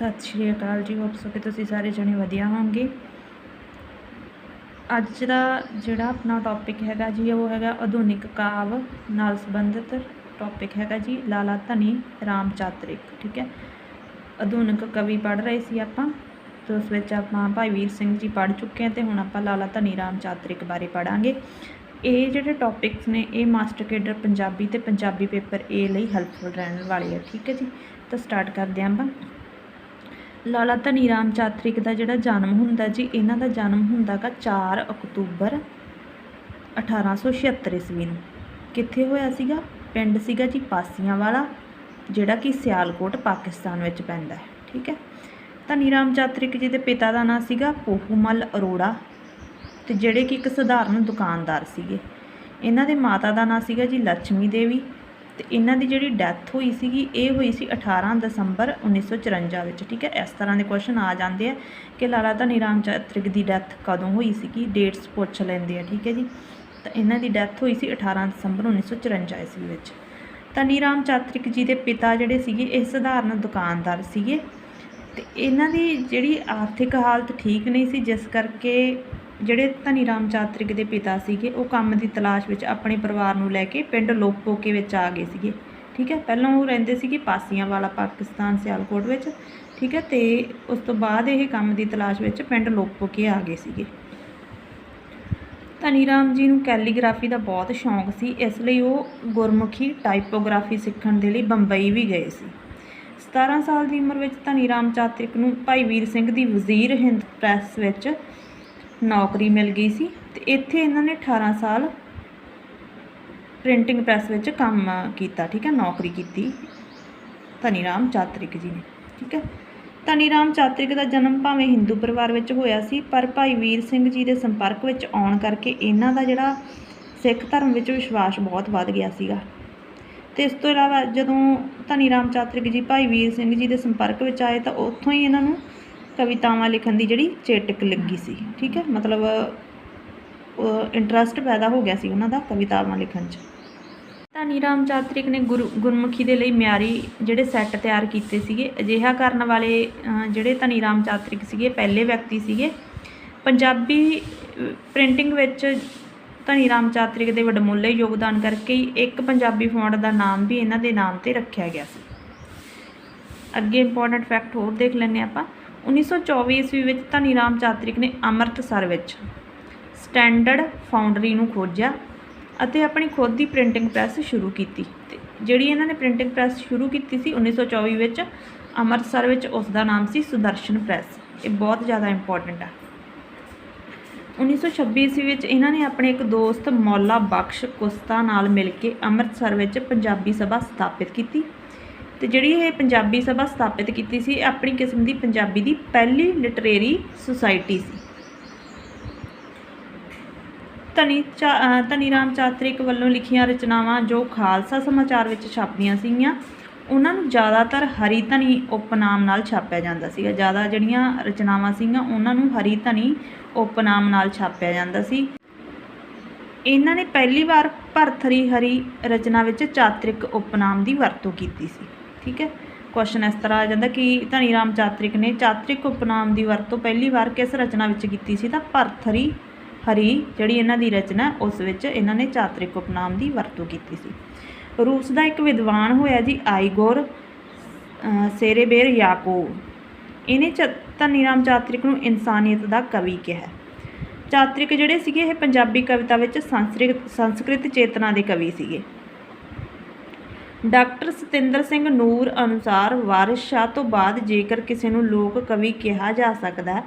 ਸਤਿ ਸ਼੍ਰੀ ਅਕਾਲ ਜੀ। Hope so ਕਿ ਤੁਸੀਂ ਸਾਰੇ ਜਣੇ ਵਧੀਆ ਹੋਵੋਗੇ। ਅੱਜ ਦਾ ਜਿਹੜਾ ਆਪਣਾ ਟੌਪਿਕ ਹੈਗਾ ਜੀ, ਉਹ ਹੈਗਾ ਆਧੁਨਿਕ ਕਾਵ ਨਾਲ ਸੰਬੰਧਿਤ ਟੌਪਿਕ ਹੈਗਾ ਜੀ, ਲਾਲਾ ਧਨੀ ਰਾਮ ਚਾਤਰਿਕ ਠੀਕ ਹੈ। ਆਧੁਨਿਕ ਕਵੀ ਪੜ੍ਹ ਰਹੇ ਸੀ ਆਪਾਂ, ਤੇ ਉਸ ਵਿੱਚ ਆਪਾਂ ਭਾਈ ਵੀਰ ਸਿੰਘ ਜੀ ਪੜ੍ਹ ਚੁੱਕੇ ਹਾਂ ਤੇ ਹੁਣ ਆਪਾਂ ਲਾਲਾ ਧਨੀ ਰਾਮ ਚਾਤਰਿਕ ਬਾਰੇ ਪੜਾਂਗੇ ਇਹ ਜਿਹੜੇ ਟੌਪਿਕਸ ਨੇ, ਇਹ ਮਾਸਟਰ ਕੇਡਰ ਪੰਜਾਬੀ ਤੇ ਪੰਜਾਬੀ ਪੇਪਰ ਏ ਲਈ ਹੈਲਪਫੁਲ ਰਹਿਣ ਵਾਲੇ ਆ, ਠੀਕ ਹੈ ਜੀ। ਤਾਂ ਸਟਾਰਟ ਕਰਦੇ ਹਾਂ ਆਪਾਂ। ਲਾਲਾ ਧਨੀ ਰਾਮ ਚਾਤਰਿਕ ਦਾ ਜਿਹੜਾ ਜਨਮ ਹੁੰਦਾ ਜੀ, ਇਹਨਾਂ ਦਾ ਜਨਮ ਹੁੰਦਾ ਗਾ 4 ਅਕਤੂਬਰ 1876 ਈਸਵੀ ਨੂੰ। ਕਿੱਥੇ ਹੋਇਆ ਸੀਗਾ? ਪਿੰਡ ਸੀਗਾ ਜੀ ਪਾਸੀਆਂ ਵਾਲਾ ਜਿਹੜਾ ਕਿ ਸਿਆਲਕੋਟ, ਪਾਕਿਸਤਾਨ ਵਿੱਚ ਪੈਂਦਾ ਹੈ, ਠੀਕ ਹੈ? ਧਨੀ ਰਾਮ ਚਾਤ੍ਰਿਕ ਜੀ ਦੇ ਪਿਤਾ ਦਾ ਨਾਂ ਸੀਗਾ ਪੋਹੂਮਲ ਅਰੋੜਾ ਤੇ ਜਿਹੜੇ ਕਿ ਇੱਕ ਸਧਾਰਨ ਦੁਕਾਨਦਾਰ ਸੀਗੇ। ਇਹਨਾਂ ਦੇ ਮਾਤਾ ਦਾ ਨਾਂ ਸੀਗਾ ਜੀ ਲక్ష్ਮੀ ਦੇਵੀ ਤੇ ਇਹਨਾਂ ਦੀ ਜਿਹੜੀ ਡੈਥ ਹੋਈ ਸੀਗੀ, ਇਹ ਹੋਈ ਸੀ 18 ਦਸੰਬਰ 1954 ਵਿੱਚ, ਠੀਕ ਹੈ? ਇਸ ਤਰ੍ਹਾਂ ਦੇ ਕੁਐਸਚਨ ਆ ਜਾਂਦੇ ਆ ਕਿ ਲਾਲਾ ਧਨੀ ਰਾਮ ਚਾਤਰਿਕ ਦੀ ਡੈਥ ਕਦੋਂ ਹੋਈ ਸੀਗੀ? ਡੇਟਸ ਪੁੱਛ ਲੈਂਦੇ ਆ, ਠੀਕ ਹੈ ਜੀ? ਤਾਂ ਇਹਨਾਂ ਦੀ ਡੈਥ ਹੋਈ ਸੀ 18 ਦਸੰਬਰ 1954 ਈਸਵੀ ਵਿੱਚ। ਧਨੀ ਰਾਮ ਚਾਤਰਿਕ ਜੀ ਦੇ ਪਿਤਾ ਜਿਹੜੇ ਸੀਗੇ, ਇਹ ਸਧਾਰਨ ਦੁਕਾਨਦਾਰ ਸੀਗੇ ਤੇ ਇਹਨਾਂ ਦੀ ਜਿਹੜੀ ਆਰਥਿਕ ਹਾਲਤ ਠੀਕ ਨਹੀਂ ਸੀ, ਜਿਸ ਕਰਕੇ ਜਿਹੜੇ ਧਨੀ ਰਾਮ ਚਾਤਰਿਕ ਦੇ ਪਿਤਾ ਸੀਗੇ, ਉਹ ਕੰਮ ਦੀ ਤਲਾਸ਼ ਵਿੱਚ ਆਪਣੇ ਪਰਿਵਾਰ ਨੂੰ ਲੈ ਕੇ ਪਿੰਡ ਲੋਪੋਕੇ ਵਿੱਚ ਆ ਗਏ ਸੀਗੇ। ਠੀਕ ਹੈ, ਪਹਿਲਾਂ ਉਹ ਰਹਿੰਦੇ ਸੀਗੇ ਪਾਸੀਆਂ ਵਾਲਾ ਪਾਕਿਸਤਾਨ ਸਿਆਲਕੋਟ ਵਿੱਚ। ਠੀਕ ਹੈ, ਤੇ ਉਸ ਤੋਂ ਬਾਅਦ ਇਹ ਕੰਮ ਦੀ ਤਲਾਸ਼ ਵਿੱਚ ਪਿੰਡ ਲੋਪੋਕੇ ਆ ਗਏ ਸੀਗੇ। ਧਨੀ ਰਾਮ ਜੀ ਨੂੰ ਕੈਲੀਗ੍ਰਾਫੀ ਦਾ ਬਹੁਤ ਸ਼ੌਂਕ ਸੀ, ਇਸ ਲਈ ਉਹ ਗੁਰਮੁਖੀ ਟਾਈਪੋਗ੍ਰਾਫੀ ਸਿੱਖਣ ਦੇ ਲਈ ਬੰਬਈ ਵੀ ਗਏ ਸੀ। 17 ਸਾਲ ਦੀ ਉਮਰ ਵਿੱਚ ਧਨੀ ਰਾਮ ਚਾਤਰਿਕ ਨੂੰ ਭਾਈ ਵੀਰ ਸਿੰਘ ਦੀ ਵਜ਼ੀਰ ਹਿੰਦ ਪ੍ਰੈਸ ਵਿੱਚ ਨੌਕਰੀ ਮਿਲ ਗਈ ਸੀ ਤੇ ਇੱਥੇ ਇਹਨਾਂ ਨੇ 18 ਸਾਲ ਪ੍ਰਿੰਟਿੰਗ ਪ੍ਰੈਸ ਵਿੱਚ ਕੰਮ ਕੀਤਾ, ਠੀਕ ਹੈ, ਨੌਕਰੀ ਕੀਤੀ। ਧਨੀ ਰਾਮ ਚਾਤਰਿਕ ਜੀ ਨੇ, ਠੀਕ ਹੈ। ਧਨੀ ਰਾਮ ਚਾਤਰਿਕ ਦਾ ਜਨਮ ਭਾਵੇਂ ਹਿੰਦੂ ਪਰਿਵਾਰ ਵਿੱਚ ਹੋਇਆ ਸੀ, ਪਰ ਭਾਈ ਵੀਰ ਸਿੰਘ ਜੀ ਦੇ ਸੰਪਰਕ ਵਿੱਚ ਆਉਣ ਕਰਕੇ ਇਹਨਾਂ ਦਾ ਜਿਹੜਾ ਸਿੱਖ ਧਰਮ ਵਿੱਚ ਵਿਸ਼ਵਾਸ ਬਹੁਤ ਵੱਧ ਗਿਆ ਸੀਗਾ। ਤੇ ਇਸ ਤੋਂ ਇਲਾਵਾ ਜਦੋਂ ਧਨੀ ਰਾਮ ਚਾਤਰਿਕ ਜੀ, ਭਾਈ ਵੀਰ ਸਿੰਘ ਜੀ ਦੇ ਸੰਪਰਕ ਵਿੱਚ ਆਏ ਤਾਂ ਉੱਥੋਂ ਹੀ ਇਹਨਾਂ ਨੂੰ ਕਵਿਤਾਵਾਂ ਲਿਖਣ ਦੀ ਜਿਹੜੀ ਚੇਟਕ ਲੱਗੀ ਸੀ, ਠੀਕ ਹੈ? ਮਤਲਬ ਇੰਟਰਸਟ ਪੈਦਾ ਹੋ ਗਿਆ ਸੀ ਉਹਨਾਂ ਦਾ ਕਵਿਤਾਵਾਂ ਲਿਖਣ 'ਚ। ਧਨੀ ਰਾਮ ਚਾਤਰਿਕ ਨੇ ਗੁਰੂ, ਗੁਰਮੁਖੀ ਦੇ ਲਈ ਮਿਆਰੀ ਜਿਹੜੇ ਸੈੱਟ ਤਿਆਰ ਕੀਤੇ ਸੀਗੇ, ਅਜਿਹਾ ਕਰਨ ਵਾਲੇ ਜਿਹੜੇ ਧਨੀ ਰਾਮ ਚਾਤਰਿਕ ਸੀਗੇ, ਪਹਿਲੇ ਵਿਅਕਤੀ ਸੀਗੇ। ਪੰਜਾਬੀ ਪ੍ਰਿੰਟਿੰਗ ਵਿੱਚ ਧਨੀ ਰਾਮ ਚਾਤਰਿਕ ਦੇ ਵਡਮੁੱਲੇ ਯੋਗਦਾਨ ਕਰਕੇ ਹੀ ਇੱਕ ਪੰਜਾਬੀ ਫੌਂਟ ਦਾ ਨਾਮ ਵੀ ਇਹਨਾਂ ਦੇ ਨਾਮ ਤੇ ਰੱਖਿਆ ਗਿਆ ਸੀ। ਅੱਗੇ ਇੰਪੋਰਟੈਂਟ ਫੈਕਟ ਹੋਰ ਦੇਖ ਲੈਂਦੇ ਹਾਂ ਆਪਾਂ। 1924 ਈਸਵੀ ਵਿੱਚ ਧਨੀ ਰਾਮ ਚਾਤ੍ਰਿਕ ਨੇ ਅੰਮ੍ਰਿਤਸਰ ਵਿੱਚ ਸਟੈਂਡਰਡ ਫਾਊਂਡਰੀ ਨੂੰ ਖੋਜਿਆ ਅਤੇ ਆਪਣੀ ਖੁਦ ਦੀ ਪ੍ਰਿੰਟਿੰਗ ਪ੍ਰੈਸ ਸ਼ੁਰੂ ਕੀਤੀ ਤੇ ਜਿਹੜੀ ਇਹਨਾਂ ਨੇ ਪ੍ਰਿੰਟਿੰਗ ਪ੍ਰੈਸ ਸ਼ੁਰੂ ਕੀਤੀ ਸੀ 1924 ਵਿੱਚ ਅੰਮ੍ਰਿਤਸਰ ਵਿੱਚ ਉਸ ਦਾ ਨਾਮ ਸੀ ਸੁਦਰਸ਼ਨ ਪ੍ਰੈਸ। ਇਹ ਬਹੁਤ ਜ਼ਿਆਦਾ ਇੰਪੋਰਟੈਂਟ ਆ। 1926 ਈਸਵੀ ਵਿੱਚ ਇਹਨਾਂ ਨੇ ਆਪਣੇ ਇੱਕ ਦੋਸਤ ਮੌਲਾ ਬਖਸ਼ ਕੁਸਤਾ ਨਾਲ ਮਿਲ ਕੇ ਅੰਮ੍ਰਿਤਸਰ ਵਿੱਚ ਪੰਜਾਬੀ ਸਭਾ ਸਥਾਪਿਤ ਕੀਤੀ ਤੇ ਜਿਹੜੀ ਇਹ ਪੰਜਾਬੀ ਸਭਾ ਸਥਾਪਿਤ ਕੀਤੀ ਸੀ, ਇਹ ਆਪਣੀ ਕਿਸਮ ਦੀ ਪੰਜਾਬੀ ਦੀ ਪਹਿਲੀ ਲਿਟਰੇਰੀ ਸੁਸਾਇਟੀ ਸੀ। ਧਨੀ ਚਾ ਧਨੀ ਰਾਮ ਚਾਤਰਿਕ ਵੱਲੋਂ ਲਿਖੀਆਂ ਰਚਨਾਵਾਂ ਜੋ ਖਾਲਸਾ ਸਮਾਚਾਰ ਵਿੱਚ ਛਾਪਦੀਆਂ ਸੀਗੀਆਂ, ਉਹਨਾਂ ਨੂੰ ਜ਼ਿਆਦਾਤਰ ਹਰੀ ਧਨੀ ਉਪਨਾਮ ਨਾਲ ਛਾਪਿਆ ਜਾਂਦਾ ਸੀਗਾ। ਜ਼ਿਆਦਾ ਜਿਹੜੀਆਂ ਰਚਨਾਵਾਂ ਸੀਗੀਆਂ, ਉਹਨਾਂ ਨੂੰ ਹਰੀ ਧਨੀ ਉਪਨਾਮ ਨਾਲ ਛਾਪਿਆ ਜਾਂਦਾ ਸੀ। ਇਹਨਾਂ ਨੇ ਪਹਿਲੀ ਵਾਰ ਭਰਥਰੀ ਹਰੀ ਰਚਨਾ ਵਿੱਚ ਚਾਤਰਿਕ ਉਪਨਾਮ ਦੀ ਵਰਤੋਂ ਕੀਤੀ ਸੀ। ਠੀਕ ਹੈ? ਕੁਐਸਚਨ ਇਸ ਤਰ੍ਹਾਂ ਆ ਜਾਂਦਾ ਕਿ ਧਨੀ ਰਾਮ ਚਾਤਰਿਕ ਨੇ ਚਾਤਰਿਕ ਉਪਨਾਮ ਦੀ ਵਰਤੋਂ ਪਹਿਲੀ ਵਾਰ ਕਿਸ ਰਚਨਾ ਵਿੱਚ ਕੀਤੀ ਸੀ? ਤਾਂ ਭਰਥਰੀ, ਹਰੀ ਜਿਹੜੀ ਇਹਨਾਂ ਦੀ ਰਚਨਾ ਉਸ ਵਿੱਚ ਇਹਨਾਂ ਨੇ ਚਾਤਰਿਕ ਉਪਨਾਮ ਦੀ ਵਰਤੋਂ ਕੀਤੀ ਸੀ। ਰੂਸ ਦਾ ਇੱਕ ਵਿਦਵਾਨ ਹੋਇਆ ਜੀ, ਆਈਗੋਰ ਸੇਰੇਬੇਰ ਯਾਕੋਵ ਇਹਨੇ ਚ ਧਨੀ ਰਾਮ ਚਾਤਰਿਕ ਨੂੰ ਇਨਸਾਨੀਅਤ ਦਾ ਕਵੀ ਕਿਹਾ ਚਾਤਰਿਕ ਜਿਹੜੇ ਸੀਗੇ, ਇਹ ਪੰਜਾਬੀ ਕਵਿਤਾ ਵਿੱਚ ਸੰਸਕ੍ਰਿਤ ਸੰਸਕ੍ਰਿਤ ਚੇਤਨਾ ਦੇ ਕਵੀ ਸੀਗੇ। ਡਾਕਟਰ ਸਤਿੰਦਰ ਸਿੰਘ ਨੂਰ ਅਨੁਸਾਰ ਵਾਰਿਸ ਸ਼ਾਹ ਤੋਂ ਬਾਅਦ ਜੇਕਰ ਕਿਸੇ ਨੂੰ ਲੋਕ ਕਵੀ ਕਿਹਾ ਜਾ ਸਕਦਾ ਹੈ,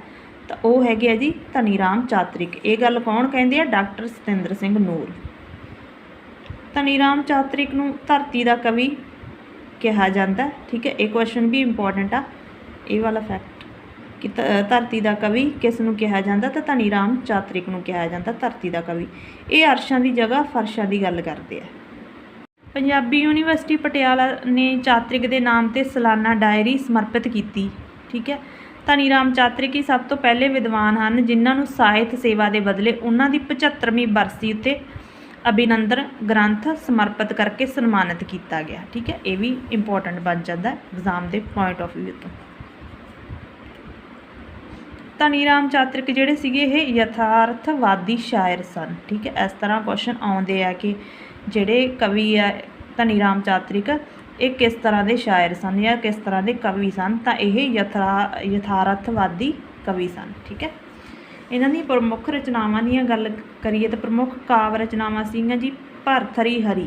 ਤਾਂ ਉਹ ਹੈਗੇ ਆ ਜੀ ਧਨੀ ਰਾਮ ਚਾਤਰਿਕ। ਇਹ ਗੱਲ ਕੌਣ ਕਹਿੰਦੇ ਆ? ਡਾਕਟਰ ਸਤਿੰਦਰ ਸਿੰਘ ਨੂਰ। ਧਨੀ ਰਾਮ ਚਾਤਰਿਕ ਨੂੰ ਧਰਤੀ ਦਾ ਕਵੀ ਕਿਹਾ ਜਾਂਦਾ ਠੀਕ ਹੈ ਇਹ ਕੁਐਸਚਨ ਵੀ ਇੰਪੋਰਟੈਂਟ ਆ। ਇਹ ਵਾਲਾ ਫੈਕਟ ਕਿ ਧਰਤੀ ਦਾ ਕਵੀ ਕਿਸ ਨੂੰ ਕਿਹਾ ਜਾਂਦਾ ਤਾਂ ਧਨੀ ਰਾਮ ਚਾਤਰਿਕ ਨੂੰ ਕਿਹਾ ਜਾਂਦਾ ਧਰਤੀ ਦਾ ਕਵੀ। ਇਹ ਅਰਸ਼ਾਂ ਦੀ ਜਗ੍ਹਾ ਫਰਸ਼ਾਂ ਦੀ ਗੱਲ ਕਰਦੇ ਆ। ਪੰਜਾਬੀ ਯੂਨੀਵਰਸਿਟੀ ਪਟਿਆਲਾ ਨੇ ਚਾਤ੍ਰਿਕ ਦੇ ਨਾਮ ਤੇ ਸਾਲਾਨਾ ਡਾਇਰੀ ਸਮਰਪਿਤ ਕੀਤੀ, ਠੀਕ ਹੈ? ਧਨੀ ਰਾਮ ਚਾਤਰਿਕ ਹੀ ਸਭ ਤੋਂ ਪਹਿਲੇ ਵਿਦਵਾਨ ਹਨ, ਜਿਨ੍ਹਾਂ ਨੂੰ ਸਾਹਿਤ ਸੇਵਾ ਦੇ ਬਦਲੇ ਉਹਨਾਂ ਦੀ 75ਵੀਂ ਬਰਸੀ ਉੱਤੇ ਅਭਿਨੰਦਨ ਗ੍ਰੰਥ ਸਮਰਪਿਤ ਕਰਕੇ ਸਨਮਾਨਿਤ ਕੀਤਾ ਗਿਆ, ਠੀਕ ਹੈ? ਇਹ ਵੀ ਇੰਪੋਰਟੈਂਟ ਬਣ ਜਾਂਦਾ ਐਗਜ਼ਾਮ ਦੇ ਪੁਆਇੰਟ ਆਫ View ਤੋਂ। ਧਨੀ ਰਾਮ ਚਾਤਰਿਕ ਜਿਹੜੇ ਸੀਗੇ, ਇਹ ਯਥਾਰਥਵਾਦੀ ਸ਼ਾਇਰ ਸਨ, ਠੀਕ ਹੈ? ਇਸ ਤਰ੍ਹਾਂ ਕੁਐਸਚਨ ਆਉਂਦੇ ਆ ਕਿ ਜਿਹੜੇ ਕਵੀ ਆ, ਧਨੀ ਰਾਮ ਚਾਤ੍ਰਿਕ, ਇਹ ਕਿਸ ਤਰ੍ਹਾਂ ਦੇ ਸ਼ਾਇਰ ਸਨ ਜਾਂ ਕਿਸ ਤਰ੍ਹਾਂ ਦੇ ਕਵੀ ਸਨ? ਤਾਂ ਇਹ ਯਥਾ ਯਥਾਰਥਵਾਦੀ ਕਵੀ ਸਨ, ਠੀਕ ਹੈ? ਇਹਨਾਂ ਦੀਆਂ ਪ੍ਰਮੁੱਖ ਰਚਨਾਵਾਂ ਦੀਆਂ ਗੱਲ ਕਰੀਏ ਤਾਂ ਪ੍ਰਮੁੱਖ ਕਾਵ ਰਚਨਾਵਾਂ ਸੀਗੀਆਂ ਜੀ ਭਰਥਰੀ ਹਰੀ।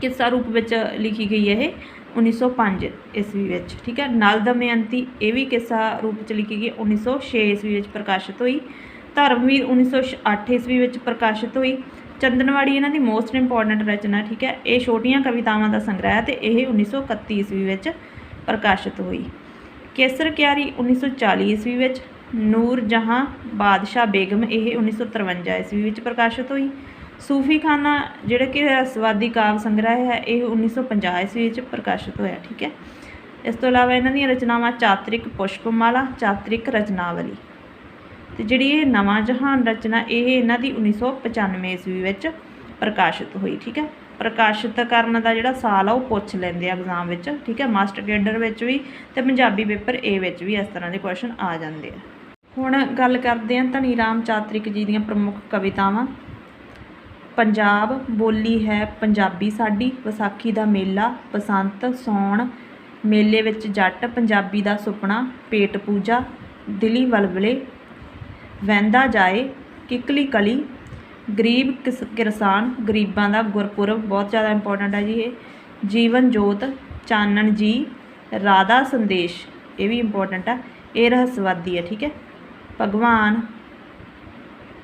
ਕਿੱਸਾ ਰੂਪ ਵਿੱਚ ਲਿਖੀ ਗਈ ਹੈ ਇਹ 1905 ਈਸਵੀ ਵਿੱਚ, ਠੀਕ ਹੈ? ਨਲ ਦਮਯੰਤੀ, ਇਹ ਵੀ ਕਿੱਸਾ ਰੂਪ ਵਿੱਚ ਲਿਖੀ ਗਈ 1906 ਈਸਵੀ ਵਿੱਚ ਪ੍ਰਕਾਸ਼ਿਤ ਹੋਈ। ਧਰਮਵੀਰ 1908 ਈਸਵੀ ਵਿੱਚ ਪ੍ਰਕਾਸ਼ਿਤ ਹੋਈ। ਚੰਦਨਵਾੜੀ ਇਹਨਾਂ ਦੀ ਮੋਸਟ ਇੰਪੋਰਟੈਂਟ ਰਚਨਾ, ਠੀਕ ਹੈ, ਇਹ ਛੋਟੀਆਂ ਕਵਿਤਾਵਾਂ ਦਾ ਸੰਗ੍ਰਹਿ ਹੈ ਤੇ ਇਹ 1931 ਈਸਵੀ ਵਿੱਚ ਪ੍ਰਕਾਸ਼ਿਤ ਹੋਈ। ਕੇਸਰ ਕਿਆਰੀ 1940 ਈਸਵੀ ਵਿੱਚ, ਨੂਰ ਜਹਾਂ ਬਾਦਸ਼ਾਹ ਬੇਗਮ ਇਹ 1953 ਈਸਵੀ ਵਿੱਚ ਪ੍ਰਕਾਸ਼ਿਤ ਹੋਈ। ਸੂਫੀ ਖਾਨਾ ਜਿਹੜਾ ਕਿ ਰਹੱਸਵਾਦੀ ਕਾਵ ਸੰਗ੍ਰਹਿ ਹੈ, ਇਹ 1950 ਈਸਵੀ ਵਿੱਚ ਪ੍ਰਕਾਸ਼ਿਤ ਹੋਇਆ, ਠੀਕ ਹੈ। ਇਸ ਤੋਂ ਇਲਾਵਾ ਇਹਨਾਂ ਦੀਆਂ ਰਚਨਾਵਾਂ ਚਾਤ੍ਰਿਕ ਪੁਸ਼ਪਮਾਲਾ, ਚਾਤ੍ਰਿਕ ਰਚਨਾਵਲੀ। ਤੇ ਜਿਹੜੀ ਇਹ ਨਵਾਂ ਜਹਾਨ ਰਚਨਾ, ਇਹ ਇਹਨਾਂ ਦੀ 1995 ਈਸਵੀ ਵਿੱਚ ਪ੍ਰਕਾਸ਼ਿਤ ਹੋਈ, ਠੀਕ ਹੈ? ਪ੍ਰਕਾਸ਼ਿਤ ਕਰਨ ਦਾ ਜਿਹੜਾ ਸਾਲ ਆ, ਉਹ ਪੁੱਛ ਲੈਂਦੇ ਆ ਐਗਜ਼ਾਮ ਵਿੱਚ, ਠੀਕ ਹੈ? ਮਾਸਟਰ ਕੈਡਰ ਵਿੱਚ ਵੀ ਤੇ ਪੰਜਾਬੀ ਪੇਪਰ ਏ ਵਿੱਚ ਵੀ ਇਸ ਤਰ੍ਹਾਂ ਦੇ ਕੁਐਸਚਨ ਆ ਜਾਂਦੇ ਆ। ਹੁਣ ਗੱਲ ਕਰਦੇ ਹਾਂ ਧਨੀ ਰਾਮ ਚਾਤ੍ਰਿਕ ਜੀ ਦੀਆਂ ਪ੍ਰਮੁੱਖ ਕਵਿਤਾਵਾਂ। ਪੰਜਾਬ ਬੋਲੀ ਹੈ ਪੰਜਾਬੀ ਸਾਡੀ, ਵਿਸਾਖੀ ਦਾ ਮੇਲਾ, ਬਸੰਤ ਸੌਣ ਮੇਲੇ ਵਿੱਚ ਜੱਟ, ਪੰਜਾਬੀ ਦਾ ਸੁਪਨਾ, ਪੇਟ ਪੂਜਾ, ਦਿਲੀ ਵਲਵਲੇ ਵਹਿੰਦਾ ਜਾਏ, ਕਿਕਲੀ ਕਲੀ, ਗਰੀਬ ਕਿਸ- ਕਿਰਸਾਨ ਗਰੀਬਾਂ ਦਾ ਗੁਰਪੁਰਬ ਬਹੁਤ ਜ਼ਿਆਦਾ ਇੰਪੋਰਟੈਂਟ ਹੈ ਜੀ ਇਹ। ਜੀਵਨ ਜੋਤ, ਚਾਨਣ ਜੀ, ਰਾਧਾ ਸੰਦੇਸ਼, ਇਹ ਵੀ ਇੰਪੋਰਟੈਂਟ ਆ। ਇਹ ਰਹੱਸਵਾਦੀ ਹੈ, ਠੀਕ ਹੈ। ਭਗਵਾਨ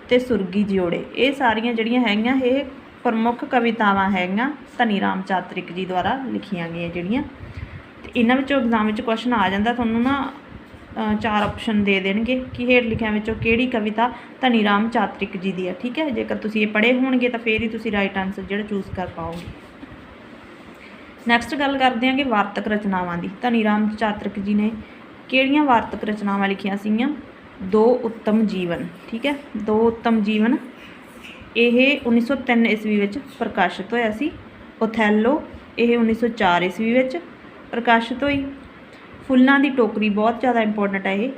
ਤੇ ਸੁਰਗੀ ਜੋੜੇ, ਇਹ ਸਾਰੀਆਂ ਜਿਹੜੀਆਂ ਹੈਗੀਆਂ, ਇਹ ਪ੍ਰਮੁੱਖ ਕਵਿਤਾਵਾਂ ਹੈਗੀਆਂ, ਧਨੀ ਰਾਮ ਚਾਤ੍ਰਿਕ ਜੀ ਦੁਆਰਾ ਲਿਖੀਆਂ ਗਈਆਂ ਜਿਹੜੀਆਂ। ਤੇ ਇਹਨਾਂ ਵਿੱਚੋਂ ਐਗਜ਼ਾਮ ਵਿੱਚ ਕੁਐਸਚਨ ਆ ਜਾਂਦਾ, ਤੁਹਾਨੂੰ ਨਾ ਚਾਰ ਆਪਸ਼ਨ ਦੇ ਦੇਣਗੇ ਕਿ ਹੇਠ ਲਿਖਿਆਂ ਵਿੱਚੋਂ ਕਿਹੜੀ ਕਵਿਤਾ ਧਨੀ ਰਾਮ ਚਾਤ੍ਰਿਕ ਜੀ ਦੀ ਹੈ, ਠੀਕ ਹੈ? ਜੇਕਰ ਤੁਸੀਂ ਇਹ ਪੜ੍ਹੇ ਹੋਣਗੇ ਤਾਂ ਫੇਰ ਹੀ ਤੁਸੀਂ ਰਾਈਟ ਆਨਸਰ ਜਿਹੜਾ ਚੂਜ਼ ਕਰ ਪਾਓਗੇ। ਨੈਕਸਟ ਗੱਲ ਕਰਦੇ ਹਾਂ ਕਿ ਵਾਰਤਕ ਰਚਨਾਵਾਂ ਦੀ। ਧਨੀ ਰਾਮ ਚਾਤ੍ਰਿਕ ਜੀ ਨੇ ਕਿਹੜੀਆਂ ਵਾਰਤਕ ਰਚਨਾਵਾਂ ਲਿਖੀਆਂ ਸੀਗੀਆਂ? ਦੋ ਉੱਤਮ ਜੀਵਨ, ਠੀਕ ਹੈ? ਦੋ ਉੱਤਮ ਜੀਵਨ। ਇਹ 1903 ਈਸਵੀ ਵਿੱਚ ਪ੍ਰਕਾਸ਼ਿਤ ਹੋਇਆ ਸੀ। ਓਥੈਲੋ ਇਹ 1904 ਈਸਵੀ ਵਿੱਚ ਪ੍ਰਕਾਸ਼ਿਤ ਹੋਈ। ਫੁੱਲਾਂ ਦੀ ਟੋਕਰੀ ਬਹੁਤ ਜ਼ਿਆਦਾ ਇੰਪੋਰਟੈਂਟ ਹੈ ਇਹ।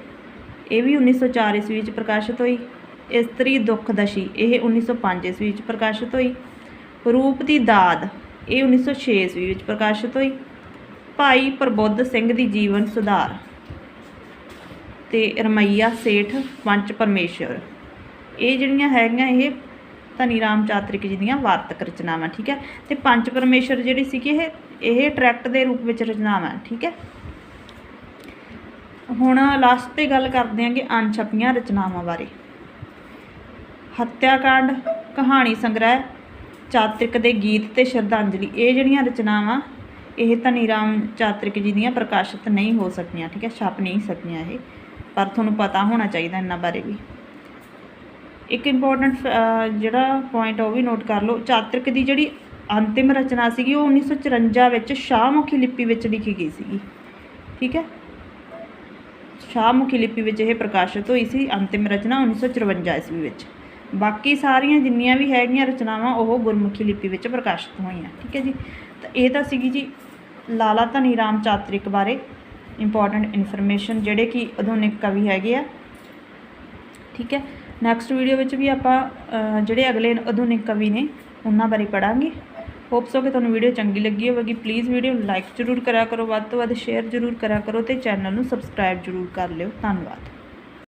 ਇਹ ਵੀ 1904 ਈਸਵੀ ਵਿੱਚ ਪ੍ਰਕਾਸ਼ਿਤ ਹੋਈ। ਇਸਤਰੀ ਦੁੱਖ ਦਸ਼ੀ ਇਹ 1905 ਈਸਵੀ ਵਿੱਚ ਪ੍ਰਕਾਸ਼ਿਤ ਹੋਈ। ਰੂਪ ਦੀ ਦਾਦ, ਇਹ 1906 ਈਸਵੀ ਵਿੱਚ ਪ੍ਰਕਾਸ਼ਿਤ ਹੋਈ। ਭਾਈ ਪ੍ਰਬੁੱਧ ਸਿੰਘ ਦੀ ਜੀਵਨ ਸੁਧਾਰ ਤੇ ਰਮਈਆ ਸੇਠ ਪੰਚ ਪਰਮੇਸ਼ਰ ਇਹ ਜਿਹੜੀਆਂ ਹੈਗੀਆਂ ਇਹ ਧਨੀ ਰਾਮ ਚਾਤ੍ਰਿਕ ਜੀ ਦੀਆਂ ਵਾਰਤਕ ਰਚਨਾਵਾਂ, ਠੀਕ ਹੈ? ਤੇ ਪੰਚ ਪਰਮੇਸ਼ਰ ਜਿਹੜੀ ਸੀਗੀ ਇਹ ਇਹ ਟਰੈਕਟ ਦੇ ਰੂਪ ਵਿੱਚ ਰਚਨਾਵਾਂ, ਠੀਕ ਹੈ? ਹੁਣ ਲਾਸਟ ਤੇ ਗੱਲ ਕਰਦੇ ਹਾਂ ਅਣਛਪੀਆਂ ਰਚਨਾਵਾਂ ਬਾਰੇ। ਹੱਤਿਆਕਾਂਡ, ਕਹਾਣੀ ਸੰਗ੍ਰਹਿ, ਚਾਤ੍ਰਿਕ ਦੇ ਗੀਤ ਤੇ ਸ਼ਰਧਾਂਜਲੀ, ਇਹ ਜਿਹੜੀਆਂ ਰਚਨਾਵਾਂ, ਇਹ ਧਨੀ ਰਾਮ ਚਾਤ੍ਰਿਕ ਜੀ ਦੀਆਂ ਪ੍ਰਕਾਸ਼ਿਤ ਨਹੀਂ ਹੋ ਸਕੀਆਂ, ਠੀਕ ਹੈ, ਛਪ ਨਹੀਂ ਸਕੀਆਂ ਇਹ, ਪਰ ਤੁਹਾਨੂੰ ਪਤਾ ਹੋਣਾ ਚਾਹੀਦਾ ਇਹਨਾਂ ਬਾਰੇ ਵੀ। ਇੱਕ ਇੰਪੋਰਟੈਂਟ ਜਿਹੜਾ ਪੁਆਇੰਟ ਉਹ ਵੀ ਨੋਟ ਕਰ ਲਓ, ਚਾਤ੍ਰਿਕ ਦੀ ਜਿਹੜੀ ਅੰਤਿਮ ਰਚਨਾ ਸੀਗੀ, ਉਹ 1954 ਵਿੱਚ ਸ਼ਾਹਮੁਖੀ ਲਿਪੀ ਵਿੱਚ ਲਿਖੀ ਗਈ ਸੀਗੀ, ਠੀਕ ਹੈ। ਸ਼ਾਹਮੁਖੀ ਲਿਪੀ ਵਿੱਚ ਇਹ ਪ੍ਰਕਾਸ਼ਿਤ ਹੋਈ ਸੀ, ਅੰਤਿਮ ਰਚਨਾ 1954 ਈਸਵੀ ਵਿੱਚ। ਬਾਕੀ ਸਾਰੀਆਂ ਜਿੰਨੀਆਂ ਵੀ ਹੈਗੀਆਂ ਰਚਨਾਵਾਂ, ਉਹ ਗੁਰਮੁਖੀ ਲਿਪੀ ਵਿੱਚ ਪ੍ਰਕਾਸ਼ਿਤ ਹੋਈਆਂ, ਠੀਕ ਹੈ ਜੀ? ਤਾਂ ਇਹ ਤਾਂ ਸੀਗੀ ਜੀ ਲਾਲਾ ਧਨੀ ਰਾਮ ਚਾਤ੍ਰਿਕ ਬਾਰੇ ਇੰਪੋਰਟੈਂਟ ਇਨਫੋਰਮੇਸ਼ਨ ਜਿਹੜੇ ਕਿ ਆਧੁਨਿਕ ਕਵੀ ਹੈਗੇ ਆ, ਠੀਕ ਹੈ? ਨੈਕਸਟ ਵੀਡੀਓ ਵਿੱਚ ਵੀ ਆਪਾਂ ਜਿਹੜੇ ਅਗਲੇ ਆਧੁਨਿਕ ਕਵੀ ਨੇ, ਉਹਨਾਂ ਬਾਰੇ ਪੜਾਂਗੇ ਹੋਪਸ ਹੋ ਕਿ ਤੁਹਾਨੂੰ ਵੀਡੀਓ ਚੰਗੀ ਲੱਗੀ ਹੋਵੇਗੀ। ਪਲੀਜ਼ ਵੀਡੀਓ ਨੂੰ ਲਾਈਕ ਜ਼ਰੂਰ ਕਰਿਆ ਕਰੋ। ਵੱਧ ਤੋਂ ਵੱਧ ਸ਼ੇਅਰ ਜ਼ਰੂਰ ਕਰਿਆ ਕਰੋ ਤੇ ਚੈਨਲ ਨੂੰ ਸਬਸਕ੍ਰਾਈਬ ਜ਼ਰੂਰ ਕਰ ਲਿਓ। ਧੰਨਵਾਦ।